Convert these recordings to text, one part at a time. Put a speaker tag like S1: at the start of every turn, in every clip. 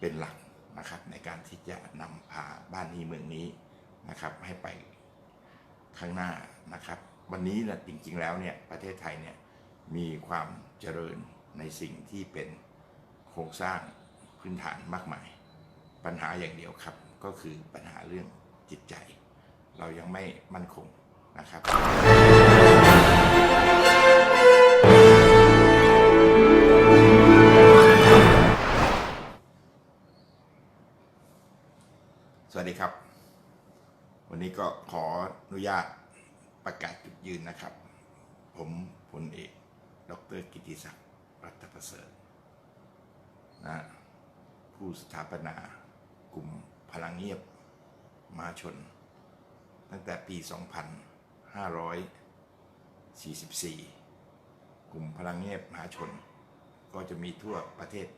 S1: เป็นหลักนะครับในการที่จะนำพาบ้านนี้เมืองนี้นะครับ ให้ไปข้างหน้านะครับ วันนี้นะจริงๆแล้วเนี่ยประเทศไทยเนี่ยมีความเจริญในสิ่งที่เป็นโครงสร้างพื้นฐานมากมาย ปัญหาอย่างเดียวครับ ก็คือปัญหาเรื่องจิตใจ เรายังไม่มั่นคงนะครับ สวัสดีครับ วันนี้ก็ขออนุญาตประกาศจุดยืนนะครับ ผมพลเอก ดรกิติศักดิ์รัตประเสริฐนะผู้สถาปนากลุ่มพลังเงียบมาชน ตั้งแต่ปี 2544 กลุ่มพลังเงียบมหาชน ก็จะมีทั่วประเทศ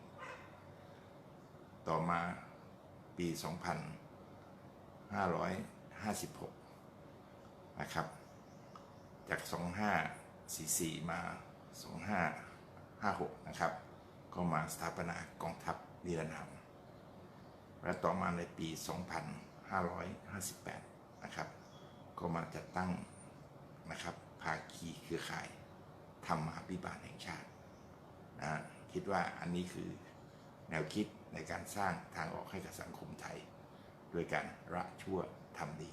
S1: ต่อมาปี 2556 นะครับ จาก 2544 มา 2556 นะครับ ก็มาสถาปนากองทัพนิรนามและต่อมาในปี 2558 นะครับ ก็มาจัดตั้งนะครับภาคีเครือข่ายธรรมาภิบาลแห่งชาตินะคิดว่าอันนี้คือแนวคิดในการสร้างทางออกให้กับสังคมไทย ด้วยการละชั่วทำดี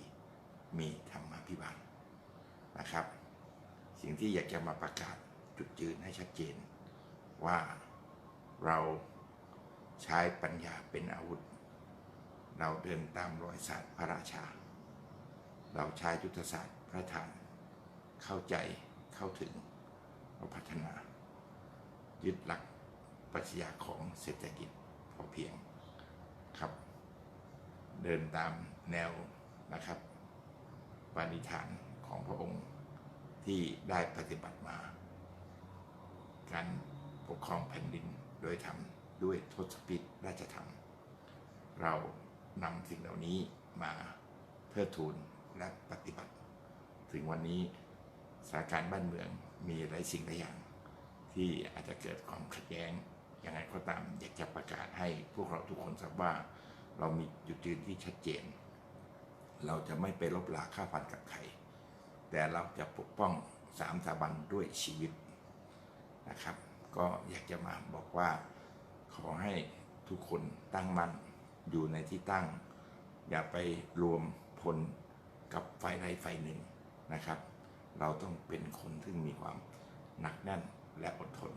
S1: มีธรรมาภิบาลนะครับ สิ่งที่อยากจะมาประกาศจุดยืนให้ชัดเจน ว่าเราใช้ปัญญาเป็นอาวุธ เราเดินตามรอยศาสตร์พระราชา เราใช้ยุทธศาสตร์พระธรรมเข้าใจเข้าถึงเราพัฒนา ยึดหลักปรัชญาของเศรษฐกิจพอเพียงครับ เดินตามแนวนะครับปณิธานของพระองค์ที่ได้ปฏิบัติมา การปกครองแผ่นดินโดยทำด้วยทศพิธราชธรรม เรานำสิ่งเหล่านี้มาเทิดทูนและปฏิบัติ ถึงวันนี้สถานการณ์บ้านเมืองมีหลายสิ่งหลายอย่าง ที่อาจจะเกิดความขัดแย้งยังไงก็ตามอยากจะประกาศให้พวกเราทุกคนทราบว่า เรามีจุดยืนที่ชัดเจน เราจะไม่ไปลบลาค่าฟันกับใคร แต่เราจะปกป้องสามสถาบันด้วยชีวิตนะครับ ก็อยากจะมาบอกว่าขอให้ทุกคนตั้งมั่นอยู่ในที่ตั้ง อย่าไปรวมพลกับฝ่ายใดฝ่ายหนึ่งนะครับ เราต้องเป็นคนที่มีความหนักแน่นและอดทน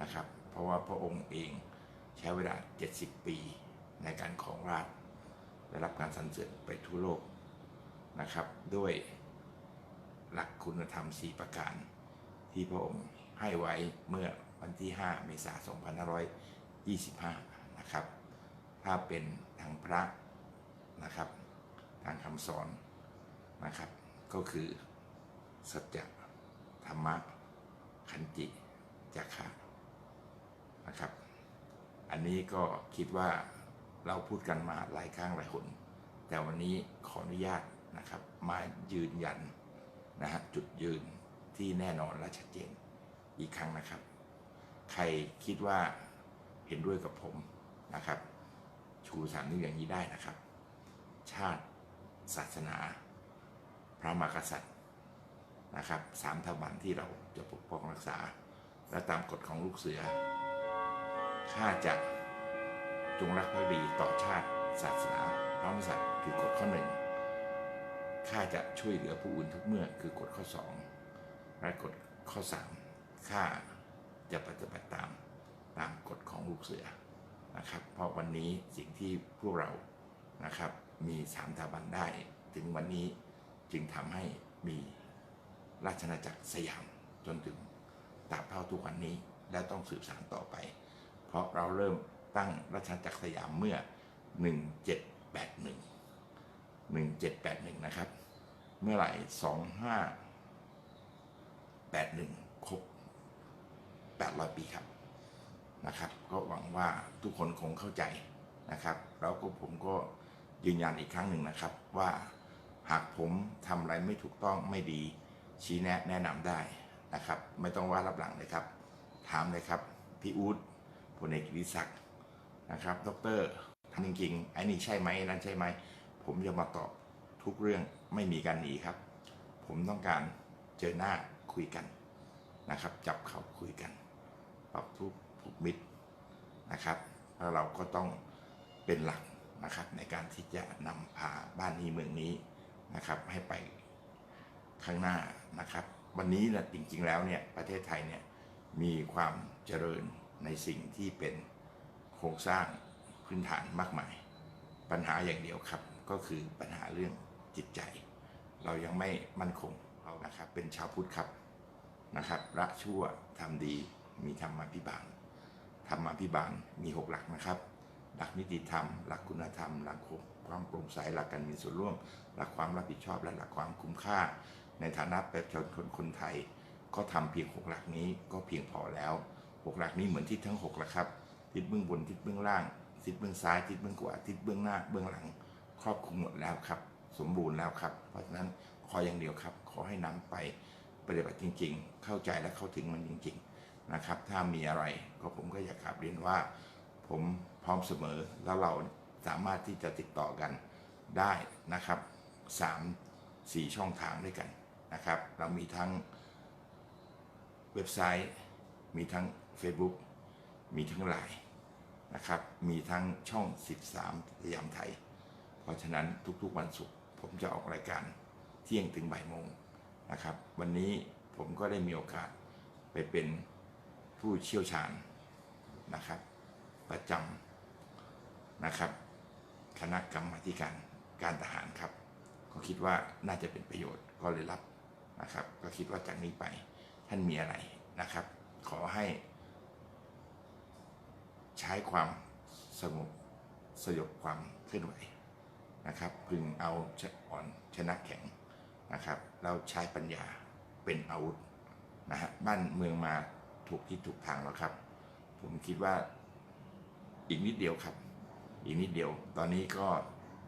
S1: นะครับ เพราะว่าพระองค์เองใช้เวลา 70 ปี ในการของราชได้รับการสรรเสริญไปทั่วโลกนะครับ ด้วยหลักคุณธรรม 4 ประการ ที่พระองค์ให้ไว้เมื่อวันที่ 5 เมษายน 2525 นะครับ ถ้าเป็นทางพระนะครับ ทางคำสอนนะครับ ก็คือสัจธรรมะขันติจาคะนะครับ อันนี้ก็คิดว่า เราพูดกันมาหลายครั้งหลายคนแต่วันนี้ขออนุญาตนะครับ มายืนยันนะฮะจุดยืนที่แน่นอนและชัดเจนอีกครั้งนะครับ ใครคิดว่าเห็นด้วยกับผมนะครับ ชูสามนิ้วอย่างนี้ได้นะครับ ชาติศาสนา พระมหากษัตริย์นะครับสามสถาบันที่เราจะปกป้องรักษา และตามกฎของลูกเสือข้าจะ จงรักภักดีต่อชาติ ศาสนาพระมหากษัตริย์คือกฎข้อหนึ่งข้าจะช่วยเหลือผู้อื่นทุกเมื่อคือกฎข้อสองและกฎข้อสามข้าจะปฏิบัติตามตามกฎของลูกเสือนะครับ เพราะวันนี้สิ่งที่พวกเรานะครับ มีสามสถาบันได้ ถึงวันนี้จึงทำให้มีราชอาณาจักรสยามจนถึงตราบเท่าทุกวันนี้และต้องสืบสานต่อไป เพราะเราเริ่ม ตั้งราชอาณาจักรสยามเมื่อ 1781 1781 นะครับ เมื่อไหร่ 2581 ครบ 800 ปีครับนะครับ ก็หวังว่าทุกคนคงเข้าใจนะครับ แล้วก็ผมก็ยืนยันอีกครั้งหนึ่งนะครับว่าหากผมทำอะไรไม่ถูกต้องไม่ดี ชี้แนะแนะนำได้นะครับ ไม่ต้องว่ารับหลังเลยครับ ถามเลยครับ พี่อู๊ดพลเอกกิติศักดิ์ นะครับดรทำจริงๆไอ้นี่ใช่ไหมนั่นใช่ไหม ผมจะมาตอบทุกเรื่องไม่มีการหนีครับ ผมต้องการเจอหน้าคุยกันนะครับ จับเขาคุยกัน ปรับทุกผูกมิตรนะครับแล้วเราก็ต้องเป็นหลักนะครับในการที่จะนำพาบ้านนี้เมืองนี้นะครับ ให้ไปข้างหน้านะครับ วันนี้นะจริงๆแล้วเนี่ยประเทศไทยเนี่ยมีความเจริญในสิ่งที่เป็น ครงสร้างพื้นฐานมากมาย ปัญหาอย่างเดียวครับ ก็คือปัญหาเรื่องจิตใจ เรายังไม่มั่นคงเรานะครับ เป็นชาวพุทธครับนะครับละชั่วทำดีมีธรรมาภิบาลธรรมาภิบาลมี 6 หลักนะครับ หลักนิติธรรม หลักคุณธรรม หลักความโปร่งใสหลักการมีส่วนร่วม หลักความรับผิดชอบและหลักความคุ้มค่า ในฐานะประชาชนคนไทย ก็ทำเพียง 6 หลักนี้ก็เพียงพอแล้ว 6 หลักนี้เหมือนทิศทั้ง6แล้วครับ ทิศเบื้องบนทิศเบื้องล่างทิศเบื้องซ้ายทิศเบื้องขวาทิศเบื้องหน้าเบื้องหลัง ครอบคลุมหมดแล้วครับ สมบูรณ์แล้วครับ เพราะฉะนั้นขออย่างเดียวครับ ขอให้นำไปปฏิบัติจริง ๆ เข้าใจและเข้าถึงมันจริง ๆนะครับ ถ้ามีอะไรก็ผมก็อยากกราบเรียนว่า ผมพร้อมเสมอแล้วเราสามารถที่จะติดต่อกันได้นะครับ 3 4 ช่องทางด้วยกันนะครับ เรามีทั้งเว็บไซต์ มีทั้ง Facebook มีทั้งไลน์นะครับ มีทั้งช่อง 13สยามไทย เพราะฉะนั้นทุกๆวันศุกร์ผมจะออกรายการเที่ยงถึงบ่ายโมงนะครับ วันนี้ผมก็ได้มีโอกาสไปเป็นผู้เชี่ยวชาญนะครับ ประจำนะครับ คณะกรรมการการทหารครับ ก็คิดว่าน่าจะเป็นประโยชน์ก็เลยรับนะครับ ก็คิดว่าจากนี้ไปท่านมีอะไรนะครับ ขอให้ ใช้ความสงบสยบความเคลื่อนไหวนะครับพึงเอาชอ่อนชนะแข็งนะครับ เราใช้ปัญญาเป็นอาวุธนะฮะบ้านเมืองมาถูกที่ถูกทางแล้วครับ ผมคิดว่าอีกนิดเดียวครับ อีกนิดเดียว ตอนนี้ก็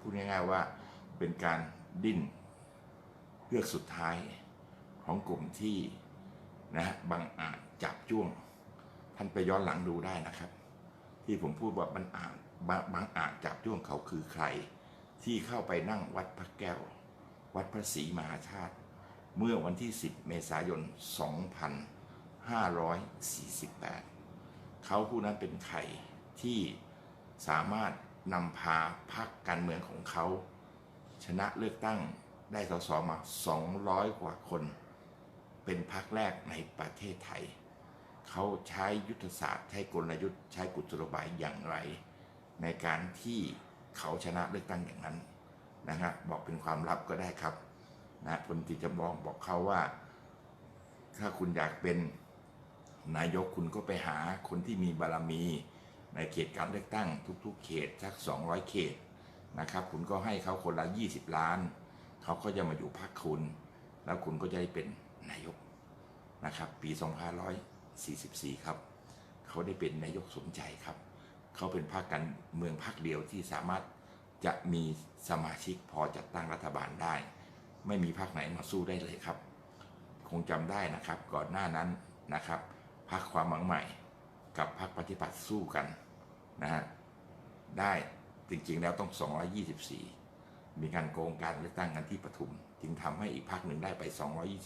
S1: พูดง่ายๆว่าเป็นการดิ้นเพื่อกสุดท้ายของกลุ่มที่นะฮะบางอาจจับจ้วง ท่านไปย้อนหลังดูได้นะครับ ที่ผมพูดว่าบางอาจบางบางอาจจับจ้วงเขาคือใคร ที่เข้าไปนั่งวัดพระแก้ว วัดพระศรีมหาธาตุเมื่อวันที่ 10 เมษายน 2548 เขาผู้นั้นเป็นใครที่สามารถนำพาพรรคการเมืองของเขา ชนะเลือกตั้งได้สสมา 200 กว่าคน เป็นพรรคแรกในประเทศไทย เขาใช้ยุทธศาสตร์ ใช้กลยุทธ์ ใช้กุศโลบายอย่างไร ในการที่เขาชนะเลือกตั้งอย่างนั้นนะครับอกเป็นความลับก็ได้ครับนะพลตรีจำลองบอกเขาว่า ถ้าคุณอยากเป็นนายกคุณก็ไปหาคนที่มีบารมี ในเขตการเลือกตั้ง ทุก ๆ เขตสัก 200 เขตนะครับ คุณก็ให้เขาคนละ 20 ล้าน เขาก็จะมาอยู่พรรคคุณ แล้วคุณก็จะได้เป็นนายกนะครับ ปี 44 ครับ เขาได้เป็นนายกสมใจครับ เขาเป็นพรรคการเมืองพรรคเดียวที่สามารถจะมีสมาชิกพอจัดตั้งรัฐบาลได้ ไม่มีพรรคไหนมาสู้ได้เลยครับ คงจำได้นะครับก่อนหน้านั้นนะครับพรรคความหวังใหม่ กับพรรคปฏิบัติสู้กันนะฮะได้จริงๆแล้วต้อง 224 มีการโกงการเลือกตั้งกันที่ปทุม จึงทำให้อีกพรรคหนึ่งได้ไป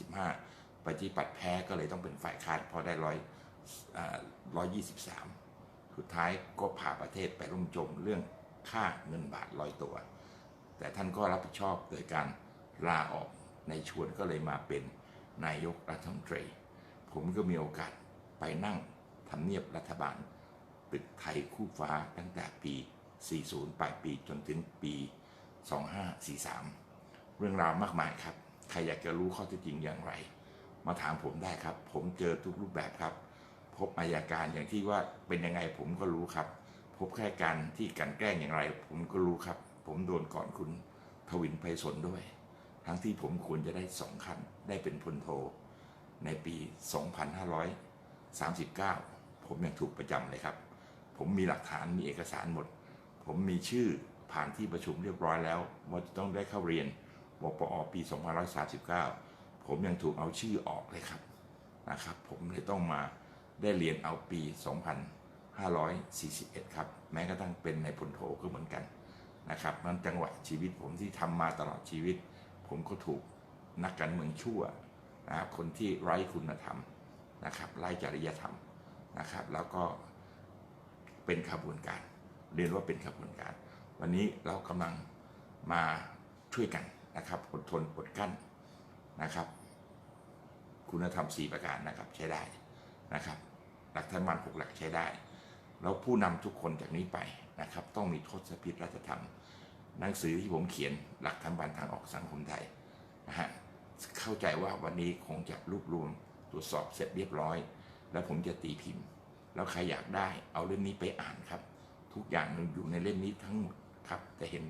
S1: 225 ปฏิบัติแพ้ก็เลยต้องเป็นฝ่ายค้านพราะได้ร้อยร้อยยี่สิบสามสุดท้ายก็พาประเทศไปร่มจมเรื่องค่าเงินบาทลอยตัว แต่ท่านก็รับผิดชอบโดยการลาออกในชวนก็เลยมาเป็นนายกรัฐมนตรี ผมก็มีโอกาสไปนั่งทำเนียบรัฐบาล ตึกไทยคู่ฟ้าตั้งแต่ปี 40 ปลายปีจนถึงปี 2543 เรื่องราวมากมายครับ ใครอยากจะรู้ข้อเท็จจริงอย่างไร มาถามผมได้ครับ ผมเจอทุกรูปแบบครับ พบอายการอย่างที่ว่าเป็นยังไงผมก็รู้ครับ พบแค่การที่กันแกล้งอย่างไร ผมก็รู้ครับ ผมโดนก่อนคุณทวินไพศาลด้วย ทั้งที่ผมควรจะได้สองขั้นได้เป็นพลโท ในปี 2539 ผมยังถูกประจำเลยครับ ผมมีหลักฐานมีเอกสารหมด ผมมีชื่อผ่านที่ประชุมเรียบร้อยแล้ว ว่าจะต้องได้เข้าเรียนวปอปี 2539 ผมยังถูกเอาชื่อออกเลยครับนะครับ ผมเลยต้องมาได้เรียนเอาปี 2541 ครับ แม้กระทั่งเป็นในพลโทก็เหมือนกันนะครับนั้นจังหวะชีวิตผมที่ทำมาตลอดชีวิต ผมก็ถูกนักการเมืองชั่วนะครับคนที่ไร้คุณธรรมนะครับไร้จริยธรรมนะครับ แล้วก็เป็นขบวนการ เรียนว่าเป็นขบวนการ วันนี้เรากำลังมาช่วยกันนะครับอดทนอดกลั้น นะครับ คุณธรรม 4 ประการนะครับใช้ได้นะครับ หลักธรรมันหกหลักใช้ได้ แล้วผู้นำทุกคนจากนี้ไปนะครับ ต้องมีทศพิธราชธรรม หนังสือที่ผมเขียนหลักธรรมบันทางออกสังคมไทยนะฮะเข้าใจว่าวันนี้คงจะรวบรวมตรวจสอบเสร็จเรียบร้อย แล้วผมจะตีพิมพ์ แล้วใครอยากได้เอาเล่มนี้ไปอ่านครับ ทุกอย่างอยู่ในเล่มนี้ทั้งหมดครับจะเห็น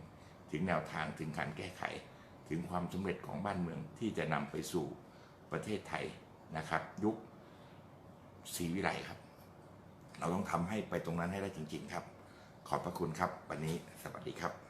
S1: ถึงแนวทางถึงการแก้ไข ถึงความสำเร็จของบ้านเมืองที่จะนำไปสู่ประเทศไทยนะครับ ยุคศรีวิไลครับ เราต้องทำให้ไปตรงนั้นให้ได้จริง ๆ ครับ ขอบพระคุณครับ วันนี้สวัสดีครับ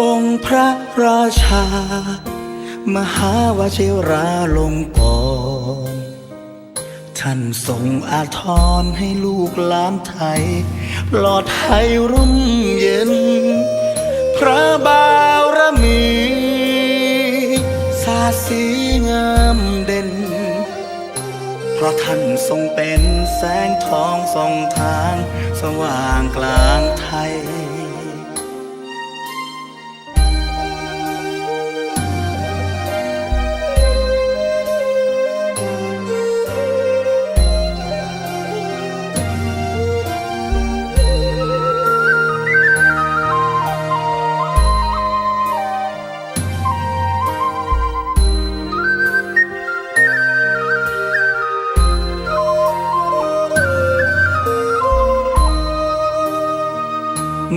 S2: องค์พระราชา มหาวชิราลงกรท่านทรงอาทรให้ลูกหลานไทย ปลอดภัยร่มเย็น พระบารมีสาสีงามเด่น เพราะท่านทรงเป็นแสงทองส่องทาง สว่างกลางไทย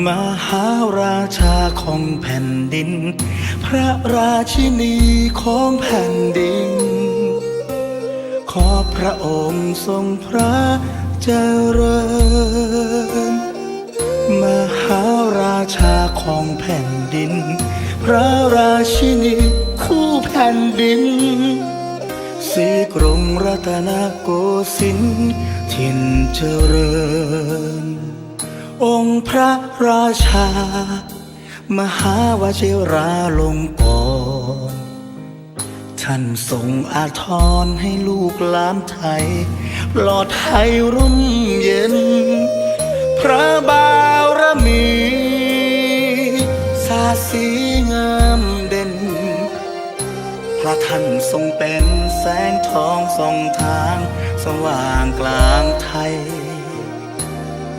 S2: มหาราชาของแผ่นดิน พระราชินีของแผ่นดิน ขอพระองค์ทรงพระเจริญ มหาราชาของแผ่นดิน พระราชินีคู่แผ่นดินสีกรุงรัตนโกสินทร์ถิ่นเจริญ องค์พระราชา มหาวชิราลงกรท่านทรงอาทรให้ลูกหลานไทย ปลอดภัยร่มเย็น พระบารมีสาสีงามเด่น พระท่านทรงเป็นแสงทองส่องทาง สว่างกลางไทย